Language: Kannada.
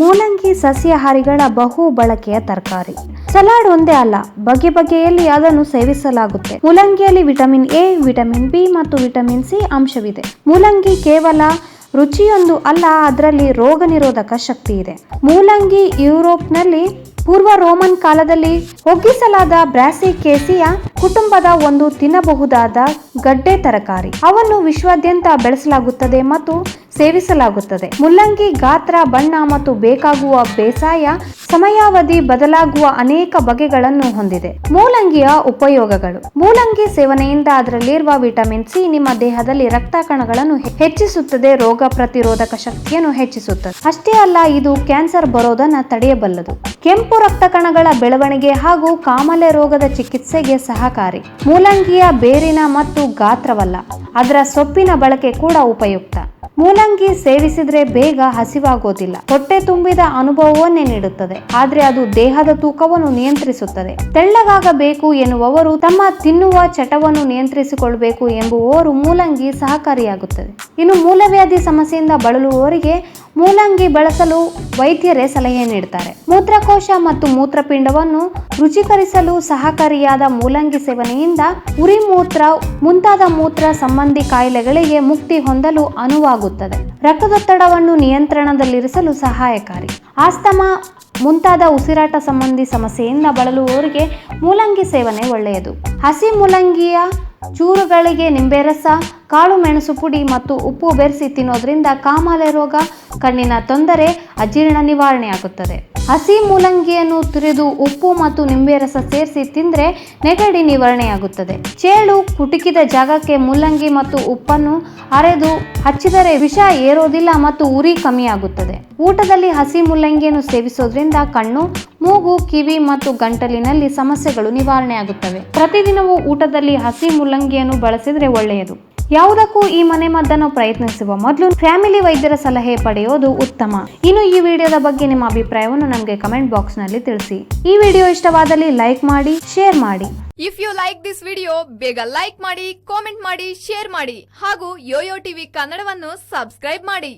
ಮೂಲಂಗಿ, ಸಸ್ಯಾಹಾರಿಗಳ ಬಹು ಬಳಕೆಯ ತರಕಾರಿ. ಸಲಾಡ್ ಒಂದೇ ಅಲ್ಲ, ಬಗೆ ಬಗೆಯಲ್ಲಿ ಅದನ್ನು ಸೇವಿಸಲಾಗುತ್ತೆ. ಮೂಲಂಗಿಯಲ್ಲಿ ವಿಟಮಿನ್ ಎ, ವಿಟಮಿನ್ ಬಿ ಮತ್ತು ವಿಟಮಿನ್ ಸಿ ಅಂಶವಿದೆ. ಮೂಲಂಗಿ ಕೇವಲ ರುಚಿಯೊಂದು ಅಲ್ಲ, ಅದರಲ್ಲಿ ರೋಗ ನಿರೋಧಕ ಶಕ್ತಿ ಇದೆ. ಮೂಲಂಗಿ ಯುರೋಪ್ನಲ್ಲಿ ಪೂರ್ವ ರೋಮನ್ ಕಾಲದಲ್ಲಿ ಒಗ್ಗಿಸಲಾದ ಬ್ರಾಸಿಕೇಸಿಯ ಕುಟುಂಬದ ಒಂದು ತಿನ್ನಬಹುದಾದ ಗಡ್ಡೆ ತರಕಾರಿ. ಅವನ್ನು ವಿಶ್ವಾದ್ಯಂತ ಬೆಳೆಸಲಾಗುತ್ತದೆ ಮತ್ತು ಸೇವಿಸಲಾಗುತ್ತದೆ. ಮುಲ್ಲಂಗಿ, ಗಾತ್ರ, ಬಣ್ಣ ಮತ್ತು ಬೇಕಾಗುವ ಬೇಸಾಯ, ಸಮಯಾವಧಿ ಬದಲಾಗುವ ಅನೇಕ ಬಗೆಗಳನ್ನು ಹೊಂದಿದೆ. ಮೂಲಂಗಿಯ ಉಪಯೋಗಗಳು. ಮೂಲಂಗಿ ಸೇವನೆಯಿಂದ ಅದರಲ್ಲಿರುವ ವಿಟಮಿನ್ ಸಿ ನಿಮ್ಮ ದೇಹದಲ್ಲಿ ರಕ್ತ ಕಣಗಳನ್ನು ಹೆಚ್ಚಿಸುತ್ತದೆ, ರೋಗ ಪ್ರತಿರೋಧಕ ಶಕ್ತಿಯನ್ನು ಹೆಚ್ಚಿಸುತ್ತದೆ. ಅಷ್ಟೇ ಅಲ್ಲ, ಇದು ಕ್ಯಾನ್ಸರ್ ಬರೋದನ್ನ ತಡೆಯಬಲ್ಲದು. ಕೆಂಪು ರಕ್ತ ಕಣಗಳ ಬೆಳವಣಿಗೆ ಹಾಗೂ ಕಾಮಲೆ ರೋಗದ ಚಿಕಿತ್ಸೆಗೆ ಸಹಕಾರಿ. ಮೂಲಂಗಿಯ ಬೇರಿನ ಮತ್ತು ಗಾತ್ರವಲ್ಲ, ಅದರ ಸೊಪ್ಪಿನ ಬಳಕೆ ಕೂಡ ಉಪಯುಕ್ತ. ಮೂಲಂಗಿ ಸೇವಿಸಿದ್ರೆ ಬೇಗ ಹಸಿವಾಗೋದಿಲ್ಲ. ಹೊಟ್ಟೆ ತುಂಬಿದ ಅನುಭವವನ್ನೇ ನೀಡುತ್ತದೆ. ಆದ್ರೆ ಅದು ದೇಹದ ತೂಕವನ್ನು ನಿಯಂತ್ರಿಸುತ್ತದೆ. ತೆಳ್ಳಗಾಗಬೇಕು ಎನ್ನುವವರು ತಮ್ಮ ತಿನ್ನುವ ಚಟವನ್ನು ನಿಯಂತ್ರಿಸಿಕೊಳ್ಳಬೇಕು ಎಂಬುವವರು ಮೂಲಂಗಿ ಸಹಕಾರಿಯಾಗುತ್ತದೆ. ಇನ್ನು ಮೂಲವ್ಯಾಧಿ ಸಮಸ್ಯೆಯಿಂದ ಬಳಲುವವರಿಗೆ ಮೂಲಂಗಿ ಬಳಸಲು ವೈದ್ಯರೇ ಸಲಹೆ ನೀಡುತ್ತಾರೆ ಮೂತ್ರಕೋಶ ಮತ್ತು ಮೂತ್ರಪಿಂಡವನ್ನು ರುಚಿಕರಿಸಲು ಸಹಕಾರಿಯಾದ ಮೂಲಂಗಿ ಸೇವನೆಯಿಂದ ಉರಿ ಮೂತ್ರ ಮುಂತಾದ ಮೂತ್ರ ಸಂಬಂಧಿ ಕಾಯಿಲೆಗಳಿಗೆ ಮುಕ್ತಿ ಹೊಂದಲು ಅನುವಾಗುತ್ತದೆ. ರಕ್ತದೊತ್ತಡವನ್ನು ನಿಯಂತ್ರಣದಲ್ಲಿರಿಸಲು ಸಹಾಯಕಾರಿ. ಆಸ್ತಮಾ, ಮುಂತಾದ ಉಸಿರಾಟ ಸಂಬಂಧಿ ಸಮಸ್ಯೆಯಿಂದ ಬಳಲುವವರಿಗೆ ಮೂಲಂಗಿ ಸೇವನೆ ಒಳ್ಳೆಯದು. ಹಸಿ ಮೂಲಂಗಿಯ ಚೂರುಗಳಿಗೆ ನಿಂಬೆ ರಸ, ಕಾಳು ಮೆಣಸು ಪುಡಿ ಮತ್ತು ಉಪ್ಪು ಬೆರೆಸಿ ತಿನ್ನೋದ್ರಿಂದ ಕಾಮಾಲೆ ರೋಗ, ಕಣ್ಣಿನ ತೊಂದರೆ, ಅಜೀರ್ಣ ನಿವಾರಣೆಯಾಗುತ್ತದೆ. ಹಸಿ ಮೂಲಂಗಿಯನ್ನು ತುರಿದು ಉಪ್ಪು ಮತ್ತು ನಿಂಬೆ ರಸ ಸೇರಿಸಿ ತಿಂದರೆ ನೆಗಡಿ ನಿವಾರಣೆಯಾಗುತ್ತದೆ. ಚೇಳು ಕುಟುಕಿದ ಜಾಗಕ್ಕೆ ಮೂಲಂಗಿ ಮತ್ತು ಉಪ್ಪನ್ನು ಅರೆದು ಹಚ್ಚಿದರೆ ವಿಷ ಏರೋದಿಲ್ಲ ಮತ್ತು ಉರಿ ಕಮ್ಮಿಯಾಗುತ್ತದೆ. ಊಟದಲ್ಲಿ ಹಸಿ ಮೂಲಂಗಿಯನ್ನು ಸೇವಿಸೋದ್ರಿಂದ ಕಣ್ಣು, ಮೂಗು, ಕಿವಿ ಮತ್ತು ಗಂಟಲಿನಲ್ಲಿ ಸಮಸ್ಯೆಗಳು ನಿವಾರಣೆಯಾಗುತ್ತವೆ. ಪ್ರತಿದಿನವೂ ಊಟದಲ್ಲಿ ಹಸಿ ಮೂಲಂಗಿಯನ್ನು ಬಳಸಿದರೆ ಒಳ್ಳೆಯದು. ಯಾವುದಕ್ಕೂ ಈ ಮನೆ ಮದ್ದನ್ನು ಪ್ರಯತ್ನಿಸುವ ಮೊದಲು ಫ್ಯಾಮಿಲಿ ವೈದ್ಯರ ಸಲಹೆ ಪಡೆಯೋದು ಉತ್ತಮ. ಇನ್ನು ಈ ವಿಡಿಯೋದ ಬಗ್ಗೆ ನಿಮ್ಮ ಅಭಿಪ್ರಾಯವನ್ನು ನಮಗೆ ಕಮೆಂಟ್ ಬಾಕ್ಸ್ನಲ್ಲಿ ತಿಳಿಸಿ. ಈ ವಿಡಿಯೋ ಇಷ್ಟವಾದಲ್ಲಿ ಲೈಕ್ ಮಾಡಿ, ಶೇರ್ ಮಾಡಿ. If you like this video ಬೇಗ ಲೈಕ್ ಮಾಡಿ, ಕಾಮೆಂಟ್ ಮಾಡಿ, ಶೇರ್ ಮಾಡಿ. ಹಾಗೂ ಯೋಯೋ ಟಿವಿ ಕನ್ನಡವನ್ನು ಸಬ್ಸ್ಕ್ರೈಬ್ ಮಾಡಿ.